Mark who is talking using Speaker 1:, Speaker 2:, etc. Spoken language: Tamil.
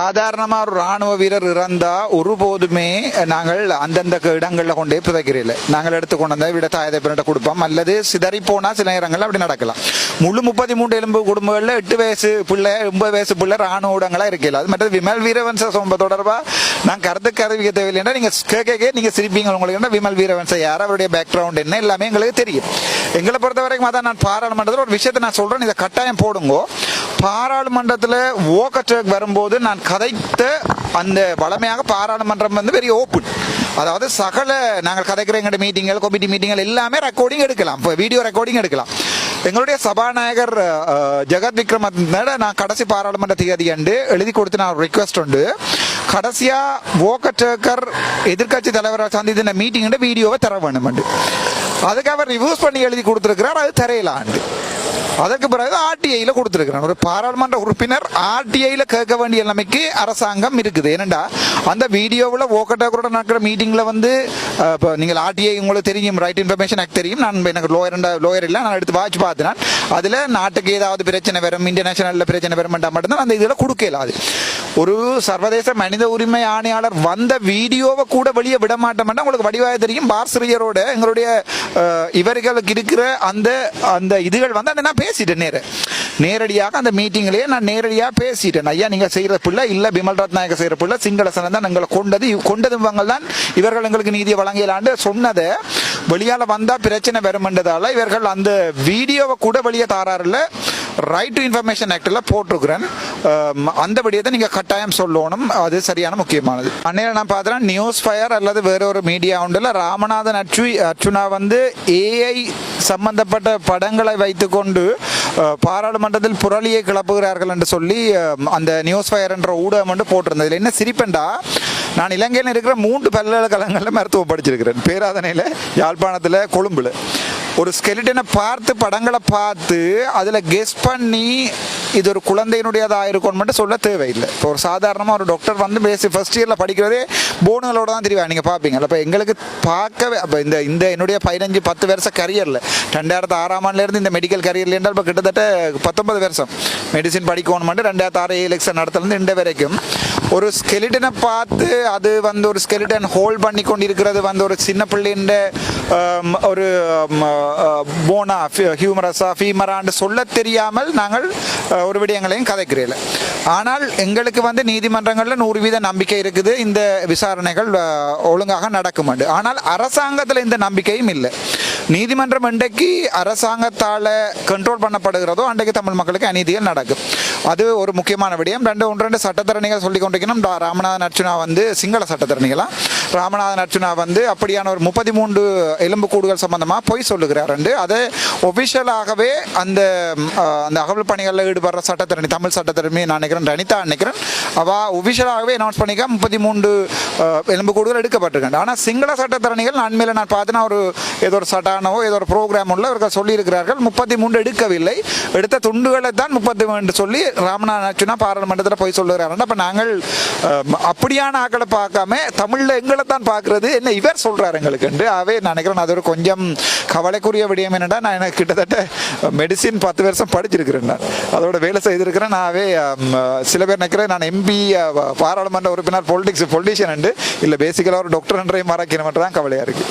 Speaker 1: சாதாரணமா ஒரு ராணுவ வீரர் இறந்தா ஒருபோதுமே நாங்கள் அந்தந்த இடங்கள்ல கொண்டே புதைக்கிறீர்கள் நாங்கள் எடுத்து கொண்டு வந்து விட தாயதை பிறட்ட கொடுப்போம். அல்லது சிதறி போனா சில நேரங்கள்ல அப்படி நடக்கலாம். முழு முப்பத்தி மூன்று எலும்பு குடும்பங்கள்ல எட்டு வயசு பிள்ளை ஒன்பது வயசு பிள்ளை ராணுவ ஊடகங்களா இருக்கல அது மற்றது விமல் வீரவன்ச சோம்ப தொடர்பா நான் கருத்து கருவிக்க தேவையில்லைன்னா நீங்க கேட்க நீங்க சிரிப்பீங்க உங்களுக்கு என்ன? விமல் வீரவன்ச யார்? அவருடைய பேக்ரவுண்ட் என்ன? எல்லாமே எங்களுக்கு தெரியும். எங்களை பொறுத்த வரைக்கும் அதான் நான் பாராளுமன்றத்தில் ஒரு விஷயத்தை நான் சொல்றேன். இதை கட்டாயம் போடுங்கோ. பாராளுமன்றத்தில் ஓக்கற்றக் வரும்போது நான் கதைத்த அந்த வளமையாக பாராளுமன்றம் வந்து பெரிய ஓப்பன் அதாவது சகல நாங்கள் கதைக்கிற எங்களுடைய மீட்டிங்கள் கமிட்டி மீட்டிங்கள் எல்லாமே ரெக்கார்டிங் எடுக்கலாம். இப்போ வீடியோ ரெக்கார்டிங் எடுக்கலாம். எங்களுடைய சபாநாயகர் ஜெகத் விக்ரம நான் கடைசி பாராளுமன்ற தேதி அண்டு எழுதி கொடுத்து நான் ரிக்வெஸ்ட் உண்டு. கடைசியா ஓக்கற்றக்கர் எதிர்க்கட்சி தலைவரை சந்தித்த மீட்டிங் வீடியோவை தர வேணும் அதுக்கு அவர் ரிவ்யூஸ் பண்ணி எழுதி கொடுத்துருக்கிறார் அது தரையிலாண்டு. அதற்கு பிறகு ஆர்டிஐல கொடுத்துருக்கிறான் ஒரு பாராளுமன்ற உறுப்பினர் ஆர்டிஐல கேட்க வேண்டிய நிலைமைக்கு அரசாங்கம் இருக்குது. ஏனண்டா அந்த வீடியோவில் ஓக்கட்டாக்கரோட நடக்கிற மீட்டிங்கில் வந்து இப்போ நீங்கள் ஆர்டிஐ உங்களுக்கு தெரியும் ரைட் இன்ஃபர்மேஷன் எனக்கு தெரியும். நான் எனக்கு லோயர் லோயர் இல்லை நான் எடுத்து வாட்ச் பார்த்தேன் அதில் நாட்டுக்கு ஏதாவது பிரச்சனை வரும் இன்டர்நேஷனலில் பிரச்சனை வரும் மட்டும்தான் அந்த இதில் கொடுக்கல அது. ஒரு சர்வதேச மனித உரிமை ஆணையாளர் வந்த வீடியோவை கூட வெளியே விட மாட்டோம்னா உங்களுக்கு வடிவாக தெரியும். பாரசிரியரோட எங்களுடைய இவர்களுக்கு இருக்கிற அந்த அந்த இதுகள் வந்து அந்த நான் பேசிட்டேன் நேர. நேரடியாக அந்த மீட்டிங்லேயே நான் நேரடியாக பேசிட்டேன். ஐயா நீங்கள் செய்கிற பிள்ளை இல்லை பிமல் ரத்நாயக செய்கிற பிள்ளை சிங்கள சனந்த தான் எங்களை கொண்டது. கொண்டது இவங்க தான் இவர்கள் எங்களுக்கு நீதியை வழங்கலாண்டு சொன்னதை வெளியால வந்தால் பிரச்சனை வருமென்றதால இவர்கள் அந்த வீடியோவை கூட வெளியே தாராரில்லை ரைட் டு இன்ஃபர்மேஷன் ஆக்டில் போட்டிருக்கிறேன். அம், அந்த விடயத்தை கட்டாயம் சொல்லணும். அது சரியான முக்கியமானது. அன்னையில் நான் பார்த்தேன் நியூஸ் ஃபயர் அல்லது வேற ஒரு மீடியா உண்டுல ராமநாதன் அச்சு அர்ச்சுனா வந்து ஏஐ சம்பந்தப்பட்ட படங்களை வைத்துக்கொண்டு பாராளுமன்றத்தில் புரளியை கிளப்புகிறார்கள் என்று சொல்லி அந்த நியூஸ் ஃபயர் என்ற ஊடகம் வந்து போட்டிருந்தது. என்ன சிரிப்பெண்டா? நான் இலங்கையில் இருக்கிற மூன்று பல்கலைக்கழகங்களில் மருத்துவம் படிச்சிருக்கிறேன். பேராதனையில் யாழ்ப்பாணத்தில் கொழும்புல. ஒரு ஸ்கெலிட்டனை பார்த்து படங்களை பார்த்து அதில் கெஸ் பண்ணி இது ஒரு குழந்தையினுடையதாக இருக்கும்னு மட்டும் சொல்ல தேவையில்லை இப்போ ஒரு சாதாரணமாக ஒரு டாக்டர் வந்து பேசி ஃபர்ஸ்ட் இயரில் படிக்கிறதே போனுகளோட தான் தெரியும் நீங்கள் பார்ப்பீங்க அப்போ எங்களுக்கு பார்க்கவே அப்போ இந்த இந்த என்னுடைய பதினஞ்சு பத்து வருஷ கரியரில் ரெண்டாயிரத்து ஆறாம் ஆண்டுலேருந்து இந்த மெடிக்கல் கரியரில் என்றால் இப்போ கிட்டத்தட்ட பத்தொன்பது வருஷம் மெடிசின் படிக்கணும் மட்டும் ரெண்டாயிரத்து ஆறு எலெக்ஷன் நடத்துலேருந்து இந்த வரைக்கும் ஒரு ஸ்கெலிட்டனை பார்த்து அது வந்து ஒரு ஸ்கெலிட்டன் ஹோல்ட் பண்ணி கொண்டிருக்கிறது வந்து ஒரு சின்ன பிள்ளைன்ற ஒரு போனா ஹியூமரஸா ஃபீமரான்னு சொல்ல தெரியாமல் நாங்கள் ஒரு விடயங்களையும் கதைக்கிறீர்கள் ஆனால் எங்களுக்கு வந்து நீதிமன்றங்களில் நூறு வீத நம்பிக்கை இருக்குது. இந்த விசாரணைகள் ஒழுங்காக நடக்கும் ஆனால் அரசாங்கத்தில் இந்த நம்பிக்கையும் இல்லை. நீதிமன்றம் இன்றைக்கு அரசாங்கத்தால் கண்ட்ரோல் பண்ணப்படுகிறதோ அன்றைக்கு தமிழ் மக்களுக்கு அநீதிகள் நடக்கும். அது ஒரு முக்கியமான விடயம். ரெண்டு ஒன்று ரெண்டு சட்டத்தரணிகள் சொல்லி கொண்டிருக்கணும். ராமநாதன் அர்ச்சுனா வந்து சிங்கள சட்டத்தரணிகளாக ராமநாதன் அர்ஜுனா வந்து அப்படியான ஒரு முப்பத்தி மூன்று எலும்புக்கூடுகள் சம்பந்தமாக பொய் சொல்லுகிறார் என்று. அதை ஒபிஷியலாகவே அந்த அந்த அகவல் பணிகளில் ஈடுபடுற சட்டத்திறனி தமிழ் சட்டத்தரணி நான் நினைக்கிறேன் ரனிதா நினைக்கிறேன். அவள் ஒபிஷியலாகவே அனௌன்ஸ் பண்ணிக்க முப்பத்தி மூன்று எலும்புக்கூடுகள் எடுக்கப்பட்டிருக்கேன் ஆனால் சிங்கள சட்டத்திறனிகள் நான் மேலே நான் பார்த்தேன்னா ஒரு ஏதோ ஒரு சட்டானவோ ஏதோ ஒரு ப்ரோக்ராம் உள்ள இவர்கள் சொல்லியிருக்கிறார்கள் முப்பத்தி மூன்று எடுக்கவில்லை. எடுத்த துண்டுகளை தான் முப்பத்தி மூன்று சொல்லி ராமநாதன் அர்ஜுனா பாராளுமன்றத்தில் பொய் சொல்லுகிறார். அப்போ நாங்கள் அப்படியான ஆக்களை பார்க்காம தமிழில் எங்களை தான் பார்க்கறது. என்ன இவர் சொல்கிறார் எங்களுக்கு அவே நான் நினைக்கிறேன் அது ஒரு கொஞ்சம் கவலைக்குரிய விடயம் என்னடா நான் எனக்கு கிட்டத்தட்ட மெடிசின் பத்து வருஷம் படிச்சிருக்கிறேன் நான். அதோட வேலை செய்திருக்கிறேன். நாவே சில பேர் நினைக்கிறேன் நான் எம்பி பாராளுமன்ற உறுப்பினர் பொலிட்டிக்ஸ் பொலிட்டிஷியன் அண்டு இல்லை பேசிக்கலாக ஒரு டாக்டர் என்றையும் மறக்கணும் தான் கவலையாக இருக்குது